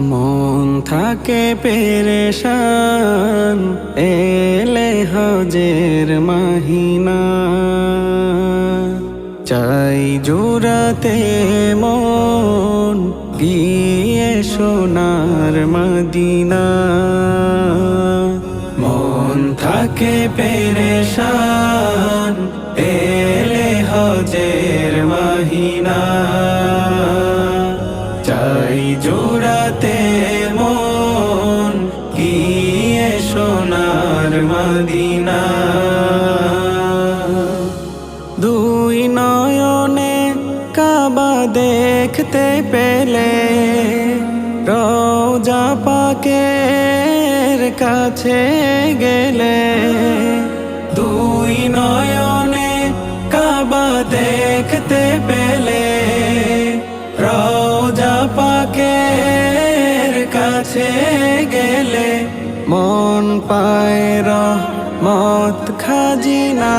মন থাকে পেরেশান এলে হজের মাহিনা। চাই জোড়াতে মন গিয়ে সোনার মদিনা। থাকে পেরেশান, এলে হজের মাহিনা। চাই জোড়াতে মন গিয়ে সোনার মদিনা। দুই নয়নে কাবা দেখতে পেলে রোজা পাকের কাছে গেলে দুই নয়নে কাবা দেখতে পেলে রোজা পাকের কাছে গেলে মন পায় মত খাজিনা।